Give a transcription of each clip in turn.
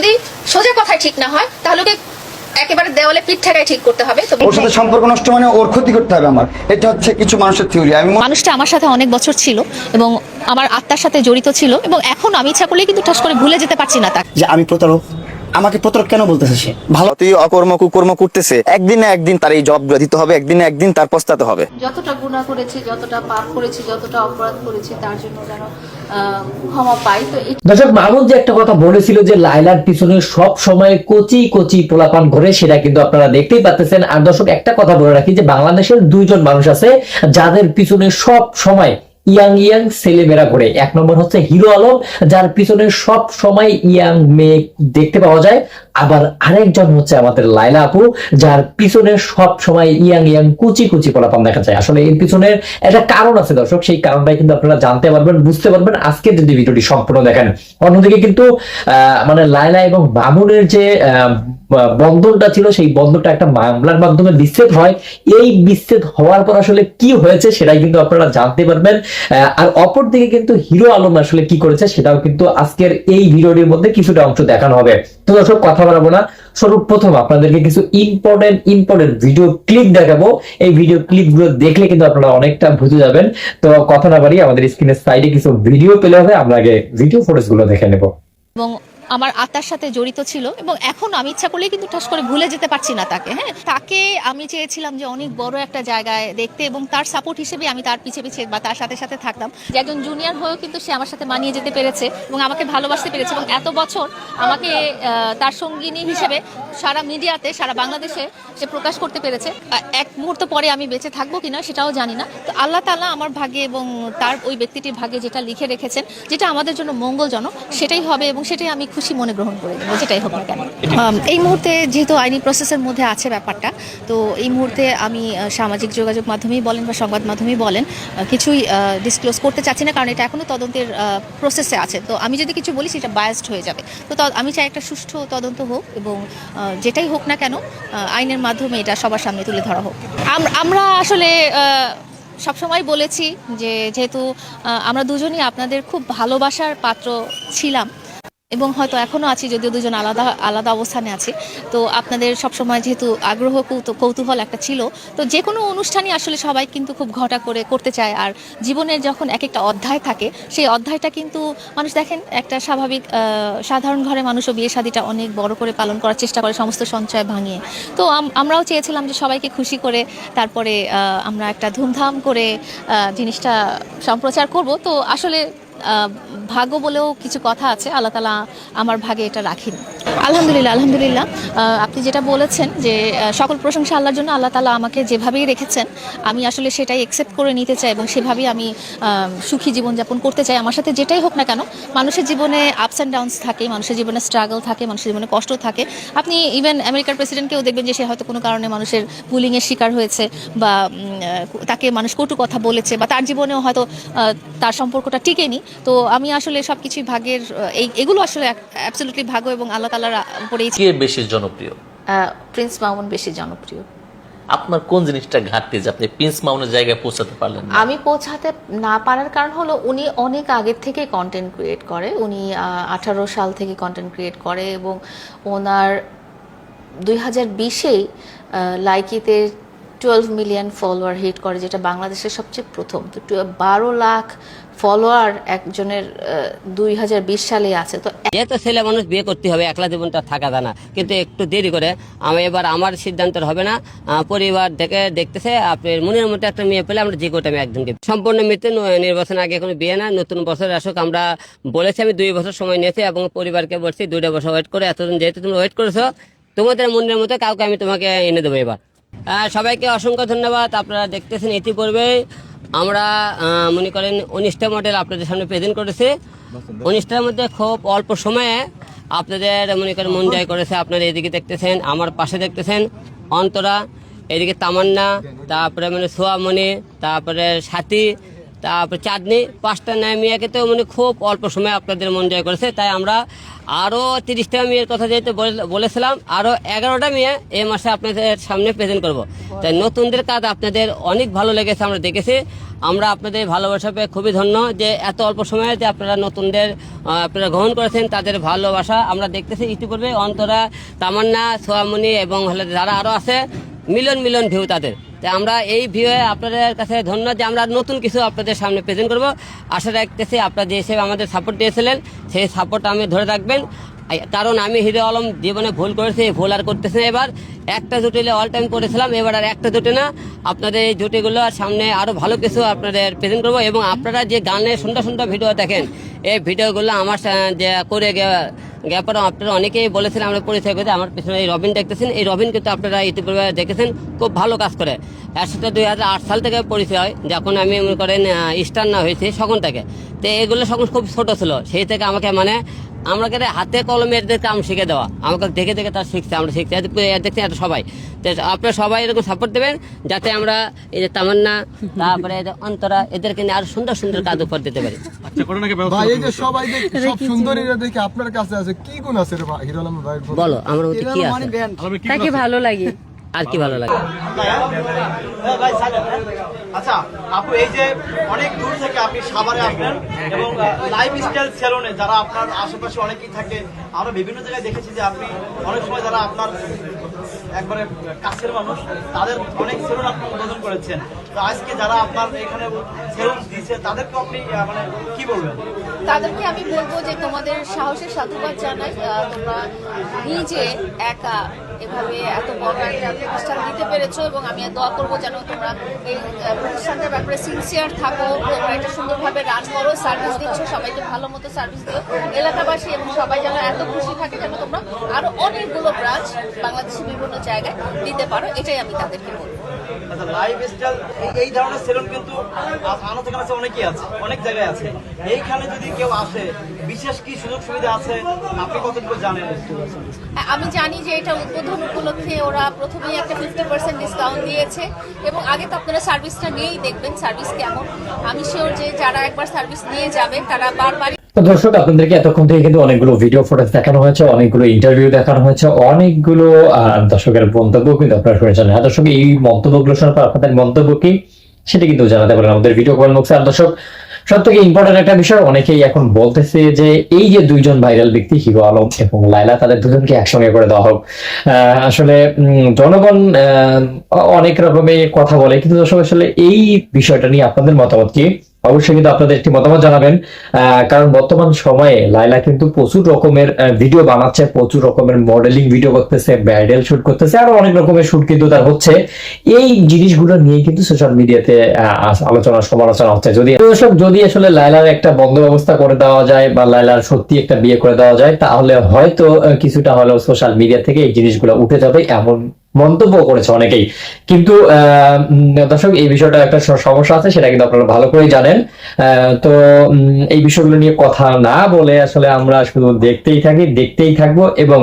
যদি সোজা কথা ঠিক না হয় তাহলে ওকে একেবারে দেওয়ালে পিঠ ঠেকায় ঠিক করতে হবে। তো ওর সাথে সম্পর্ক নষ্ট মানে ওর ক্ষতি করতে হবে আমার। এটা হচ্ছে কিছু মানুষের থিওরি আমি মানুষটা আমার সাথে অনেক বছর ছিল এবং আমার আত্মার সাথে জড়িত ছিল এবং এখন আমি ইচ্ছা করলে কিন্তু ঠাস করে ভুলে যেতে পারছি না তাকে। যে আমি প্রতারক। আমাকে প্রতারক কেন বলতেছে সে? ভালো তুই অকর্ম কুকর্ম করতেছে। একদিন না একদিন তার এই জব দিতে হবে একদিন না একদিন তার পস্তাতে হবে। যতটা গুণা করেছি যতটা পাপ করেছি যতটা অপরাধ করেছি তার জন্য যেন ক্ষমা পাই তো দর্শক মাহমুদ যে একটা কথা বলেছিল যে লাইলার পিছনে সব সময় কচি কচি পোলাপান ঘরে সেটা কিন্তু আপনারা দেখতেই পাচ্ছেন আর দর্শক একটা কথা বলে রাখি যে বাংলাদেশের দুইজন মানুষ আছে যাদের পিছনে সব সময় ইয়াং ইয়াং ছেলেমেয়েরা ঘোরে এক নম্বর হচ্ছে হিরো আলম, যার পিছনে সব সময় ইয়াং মেয়ে দেখতে পাওয়া যায়। আবার আরেকজন হচ্ছে আমাদের লাইলা আপু, যার পিছনে সব সময় ইয়াং ইয়াং কুচি কুচি পোলাপান দেখা যায়। আসলে এর পিছনের একটা কারণ আছে দর্শক, সেই কারণটাই কিন্তু আপনারা জানতে পারবেন, বুঝতে পারবেন আজকে যদি ভিডিওটি সম্পূর্ণ দেখেন। অন্যদিকে কিন্তু মানে লাইলা এবং বামুনের যে বন্ধনটা ছিল, সেই বন্ধনটা একটা মামলার মাধ্যমে বিচ্ছেদ হয়। এই বিচ্ছেদ হওয়ার পর আসলে কি হয়েছে সেটাই কিন্তু আপনারা জানতে পারবেন। আর অপর দিকে কিন্তু হিরো আলম আসলে কি করেছে সেটাও কিন্তু আজকের এই ভিডিওটির মধ্যে কিছুটা অংশ দেখানো হবে। তো কথা বাড়াবো না। সর্বপ্রথম আপনাদেরকে কিছু ইম্পর্টেন্ট ইম্পর্টেন্ট ভিডিও ক্লিপ দেখাবো। এই ভিডিও ক্লিপগুলো দেখলে কিন্তু আপনারা অনেকটা বুঝে যাবেন। তো কথা না বাড়িয়ে আমাদের স্ক্রিনের সাইডে কিছু ভিডিও পেলে হবে, আমরা আগে ভিডিও ফুটেজগুলো দেখে নেব। আমার আত্মার সাথে জড়িত ছিল এবং এখন আমি ইচ্ছা করলেই কিন্তু ঠাস করে ভুলে যেতে পারছি না তাকে হ্যাঁ? তাকে আমি চেয়েছিলাম যে অনেক বড় একটা জায়গায় দেখতে এবং তার সাপোর্ট হিসেবে আমি তার পিছিয়ে পিছিয়ে বা তার সাথে সাথে থাকতাম। যে একজন জুনিয়র হয়েও কিন্তু সে আমার সাথে মানিয়ে যেতে পেরেছে এবং আমাকে ভালোবাসতে পেরেছে এবং এত বছর আমাকে তার সঙ্গিনী হিসেবে সারা মিডিয়াতে সারা বাংলাদেশে সে প্রকাশ করতে পেরেছে। এক মুহূর্ত পরে আমি বেঁচে থাকব কিনা সেটাও জানি না। তো আল্লাহ তাআলা আমার ভাগ্যে এবং তার ওই ব্যক্তিটির ভাগ্যে যেটা লিখে রেখেছেন যেটা আমাদের জন্য মঙ্গলজনক সেটাই হবে এবং সেটাই আমি খুশি মনে গ্রহণ করে নেব যেটাই হোক না কেন। এই মুহূর্তে যেহেতু আইনি প্রসেসের মধ্যে আছে ব্যাপারটা তো এই মুহূর্তে আমি সামাজিক যোগাযোগ মাধ্যমেই বলেন বা সংবাদ মাধ্যমেই বলেন কিছুই ডিসক্লোজ করতে চাচ্ছি না কারণ এটা এখনও তদন্তের প্রসেসে আছে। তো আমি যদি কিছু বলি সেটা বায়াসড হয়ে যাবে। তো আমি চাই একটা সুষ্ঠু তদন্ত হোক এবং যেটাই হোক না কেন আইনের মাধ্যমে এটা সবার সামনে তুলে ধরা হোক। আম- আমরা আসলে সব সবসময় বলেছি যে, যেহেতু আমরা দুজনই আপনাদের খুব ভালোবাসার পাত্র ছিলাম এবং হয়তো এখনও আছি, যদিও দুজন আলাদা আলাদা অবস্থানে আছি। তো আপনাদের সবসময় যেহেতু আগ্রহ, কৌতু- কৌতূহল একটা ছিল, তো যে কোনো অনুষ্ঠানই আসলে সবাই কিন্তু খুব ঘটা করে করতে চায়। আর জীবনের যখন এক একটা অধ্যায় থাকে, সেই অধ্যায়টা কিন্তু মানুষ দেখেন, একটা স্বাভাবিক সাধারণ ঘরে মানুষও বিয়ে শাদিটা অনেক বড় করে পালন করার চেষ্টা করে, সমস্ত সঞ্চয় ভাঙিয়ে। তো আমরাও চেয়েছিলাম যে সবাইকে খুশি করে তারপরে আমরা একটা ধুমধাম করে জিনিসটা সম্প্রচার করব। তো আসলে ভাগ্য বলেও কিছু কথা আছে। আল্লাহ তালা আমার ভাগে এটা রাখেন। আলহামদুলিল্লাহ আলহামদুলিল্লাহ। আপনি যেটা বলেছেন যে সকল প্রশংসা আল্লাহর জন্য আল্লাহ তালা আমাকে যেভাবেই রেখেছেন, আমি আসলে সেটাই একসেপ্ট করে নিতে চাই এবং সেভাবেই আমি সুখী জীবনযাপন করতে চাই। আমার সাথে যেটাই হোক না কেন, মানুষের জীবনে আপস অ্যান্ড ডাউনস থাকে, মানুষের জীবনে স্ট্রাগল থাকে, মানুষের জীবনে কষ্ট থাকে। আপনি ইভেন আমেরিকার প্রেসিডেন্টকেও দেখবেন যে, সে হয়তো কোনো কারণে মানুষের বুলিংয়ের শিকার হয়েছে বা তাকে মানুষ কটু কথা বলেছে বা তার জীবনেও হয়তো তার সম্পর্কটা টিকেনি। তো আমি আসলে সব কিছুই ভাগ্যের আহ, এই এগুলো আসলে অ্যাবসলিউটলি ভাগ্য এবং আল্লাহ তালার উপরেই কে বেশি জনপ্রিয়? প্রিন্স মামুন বেশি জনপ্রিয়। আপনার কোন জিনিসটা ঘাটতি যে আপনি প্রিন্স মাউনের জায়গায় পৌঁছাতে পারলেন না? আমি পৌঁছাতে না পারার কারণ হলো উনি অনেক আগের থেকে কন্টেন্ট ক্রিয়েট করে। উনি আঠারো সাল থেকে কন্টেন্ট ক্রিয়েট করে এবং ওনার দুই হাজার বিশেই লাইকিতে টুয়েলভ মিলিয়ন ফলোয়ার হিট করে, যেটা বাংলাদেশের সবচেয়ে প্রথম। তো বারো লাখ ফলোয়ার একজনের দুই হাজার বিশ সালে আছে। তো যেহেতু ছেলে মানুষ বিয়ে করতে হবে, একলা জীবনটা থাকা যায় না। কিন্তু একটু দেরি করে, আমি এবার আমার সিদ্ধান্ত হবে না। পরিবার থেকে দেখতেছে, আপনার মনের মতো একটা মেয়ে পেলে আমরা যে কোটা আমি একজনকে সম্পূর্ণ মৃত্যু নির্বাচন আগে কোনো বিয়ে না, নতুন বছর আসুক, আমরা বলেছি, আমি দুই বছর সময় নিয়েছি এবং পরিবারকে বলছি, দুইটা বছর ওয়েট করে, এতদিন যেহেতু তুমি ওয়েট করেছ, তোমাদের মনের মতো কাউকে আমি তোমাকে এনে দেবো এবার। সবাইকে অসংখ্য ধন্যবাদ। আপনারা দেখতেছেন ইতিপূর্বে আমরা মনে করেন উনিশটা মডেল আপনাদের সামনে প্রেজেন্ট করেছে। উনিশটার মধ্যে খুব অল্প সময়ে আপনাদের, মনে করেন, মন জয় করেছে। আপনারা এদিকে দেখতেছেন, আমার পাশে দেখতেছেন অন্তরা, এদিকে তামান্না, তারপরে মানে সোয়ামণি, তারপরে সাথী তারপর চাঁদনি, পাঁচটা ন্যায় মেয়েকে তো মানে খুব অল্প সময় আপনাদের মন জয় করেছে, তাই আমরা আরও তিরিশটা মেয়ের কথা যেহেতু বলে- বলেছিলাম আরও এগারোটা মেয়ে এই মাসে আপনাদের সামনে প্রেজেন্ট করব। তাই নতুনদের কাজ আপনাদের অনেক ভালো লেগেছে, আমরা দেখেছি। আমরা আপনাদের ভালোবাসা পেয়ে খুবই ধন্য যে এত অল্প সময়ে যে আপনারা নতুনদের আপনারা গ্রহণ করেছেন তাদের ভালোবাসা আমরা দেখতেছি। ইতিপূর্বে অন্তরা, তামান্না সোয়ামনি এবং হলে যারা আরও আছে, মিলন মিলন ভিউ তাদের। আমরা এই ভিউয়ে আপনাদের কাছে ধন্যবাদ যে আমরা নতুন কিছু আপনাদের সামনে প্রেজেন্ট করব। আশা রাখতেছি আপনারা যে হিসেবে আমাদের সাপোর্ট দিয়েছিলেন, সেই সাপোর্ট আমি ধরে রাখবেন। কারণ আমি হিরো আলম জীবনে ভুল করেছি ভুল আর করতেছি না এবার। একটা জুটিলে অল টাইম করেছিলাম, এবার আর একটা জুটি না। আপনাদের এই জুটিগুলো আর সামনে আরও ভালো কিছু আপনাদের প্রেজেন্ট করব এবং আপনারা যে গানের সুন্দর সুন্দর ভিডিও দেখেন, এই ভিডিওগুলো আমার যে করে গে- ব্যাপারে আপনারা অনেকেই বলেছেন আমরা পরিচয় করতে আমার পিছনে এই রবিন দেখতেছেন। এই রবিন কিন্তু আপনারা ইতিপূর্বে দেখেছেন, খুব ভালো কাজ করে। এর সাথে দুই হাজার আট সাল থেকে পরিচয় হয়, যখন আমি মনে করেন স্টার না হয়েছি, শকুন থেকে। তো এগুলো শকুন খুব ছোট ছিল, সেই থেকে আমাকে মানে আমাকে হাতে কলমে এদের কাম শিখে দেওয়া। আমাকে দেখে দেখে তার শিখছে আমরা শিখছি। দেখছি এটা সবাই। তো আপনারা সবাই এরকম সাপোর্ট দেবেন যাতে আমরা এই যে তামান্না তারপরে এই যে অন্তরা এদেরকে নিয়ে আরও সুন্দর সুন্দর কাজ উপর দিতে পারি। ভাই এই যে সবাই সব সুন্দরীরা দেখি আপনার কাছে আছে। কি গুণ আছে হিরো আলম ভাই বলো আমার কি আছে? তাকে ভালো লাগে। আর কি ভালো লাগে? আচ্ছা আপু এই যে অনেক দূর থেকে আপনি সাভারে আসলেন এবং লাইফ স্টাইল সেলুনে যারা আপনার আশেপাশে অনেকেই থাকে আমরা বিভিন্ন জায়গায় দেখেছি যে আপনি অনেক সময় যারা আপনার একবারে কাছের মানুষ তাদের অনেক সেলুন আপনি উদ্বোধন করেছেন। তো আজকে যারা আপনার এখানে সেলুন দিয়েছে তাদেরকে আপনি মানে কি বলবেন? তাদেরকে আমি বলব যে তোমাদের সাহসের সাধুবাদ জানাই তোমরা নিজে একা এভাবে এত বড় একটা প্রতিষ্ঠান দিতে পেরেছ এবং আমি দোয়া করব যেন তোমরা এই প্রতিষ্ঠানটার ব্যাপারে সিনসিয়ার থাকো, তোমরা এটা সুন্দরভাবে রান করো সার্ভিস দিচ্ছ সবাইকে ভালো মতো সার্ভিস দিও। এলাকাবাসী এবং সবাই যেন এত খুশি থাকে যেন তোমরা আরও অনেকগুলো ব্রাঞ্চ বাংলাদেশের বিভিন্ন জায়গায় দিতে পারো, এটাই আমি তাদেরকে বলব। আচ্ছা এই ধরনের সেলুন কিন্তু আ- আমাদের কাছে অনেকেই আছে, অনেক জায়গায় আছে। এইখানে যদি কেউ আসে বিশেষ কি সুযোগ সুবিধা আছে? আপনি কতটুকু জানেন? আমি জানি যে এটা উদ্বোধন উপলক্ষে ওরা প্রথমেই একটা ফিফটি পার্সেন্ট ডিসকাউন্ট দিয়েছে এবং আগে তো আপনারা সার্ভিসটা নিয়েই দেখবেন সার্ভিস কেমন। আমি শিওর যে যারা একবার সার্ভিস নিয়ে যাবেন তারা বারবার তো দর্শক আপনাদেরকে এতক্ষণ থেকে কিন্তু অনেকগুলো ভিডিও ফুটেজ দেখানো হয়েছে অনেকগুলো ইন্টারভিউ দেখানো হয়েছে অনেকগুলো আহ, দর্শকের মন্তব্য কিন্তু আপনারা শুনেছেন। হ্যাঁ দর্শক এই মন্তব্যগুলো শোনার পর আপনাদের মন্তব্য কি সেটা কিন্তু জানাতে পারেন আমাদের ভিডিও কমেন্ট বক্সে আর দর্শক সব থেকে ইম্পর্টেন্ট একটা বিষয়, অনেকেই এখন বলতেছে যে এই যে দুইজন ভাইরাল ব্যক্তি হিরো আলম এবং লাইলা তাদের দুজনকে একসঙ্গে করে দেওয়া হোক। আসলে জনগণ অনেক রকমের কথা বলে, কিন্তু আসলে এই বিষয়টা নিয়ে আপনাদের মতামত কি? অবশ্যই কিন্তু আপনাদের একটি মতামত জানাবেন। কারণ বর্তমান সময়ে লাইলা কিন্তু প্রচুর রকমের ভিডিও বানাচ্ছে, প্রচুর রকমের মডেলিং ভিডিও করতেছে ব্রাইডাল শুট করতেছে, আরও অনেক রকমের শুট কিন্তু তার হচ্ছে। এই জিনিসগুলো নিয়ে কিন্তু সোশ্যাল মিডিয়াতে আলোচনা, সমালোচনা হচ্ছে। যদি দর্শক যদি আসলে লাইলার একটা বন্ধ ব্যবস্থা করে দেওয়া যায় বা লাইলার সত্যি একটা বিয়ে করে দেওয়া যায়, তাহলে হয়তো কিছুটা হলেও সোশ্যাল মিডিয়া থেকে এই জিনিসগুলো উঠে যাবে, এমন মন্তব্য করেছে অনেকেই। কিন্তু দর্শক, এই বিষয়টা একটা সমস্যা আছে, সেটা কিন্তু আপনারা ভালো করে জানেন। তো এই বিষয়গুলো নিয়ে কথা না বলে আসলে আমরা শুধু দেখতেই থাকি, দেখতেই থাকব এবং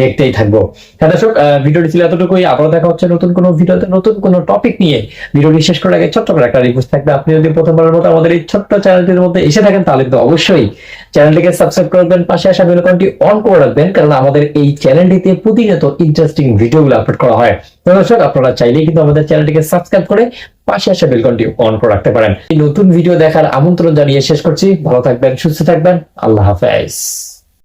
দেখতেই থাকব। হ্যাঁ দর্শক ভিডিওটি ছিল এতটুকুই। আবারও দেখা হচ্ছে নতুন কোনো ভিডিওতে, নতুন কোনো টপিক নিয়ে। ভিডিওটি শেষ করার আগে ছোট্ট করে একটা রিকোয়েস্ট থাকবে। আপনি যদি প্রথমবারের মতো আমাদের এই ছোট্ট চ্যানেলটির মধ্যে এসে থাকেন, তাহলে কিন্তু অবশ্যই চ্যানেলটিকে সাবস্ক্রাইব করবেন পাশে আসা বেল আইকনটি অন করে রাখবেন কারণ আমাদের এই চ্যানেলটিতে প্রতিনিয়ত ইন্টারেস্টিং ভিডিওগুলো আপলোড করা হয়। তো দর্শক, আপনারা চাইলেই কিন্তু আমাদের চ্যানেলটিকে সাবস্ক্রাইব করে পাশে আসা বেলকনটি অন করে রাখতে পারেন। এই নতুন ভিডিও দেখার আমন্ত্রণ জানিয়ে শেষ করছি। ভালো থাকবেন, সুস্থ থাকবেন। আল্লাহ হাফেজ।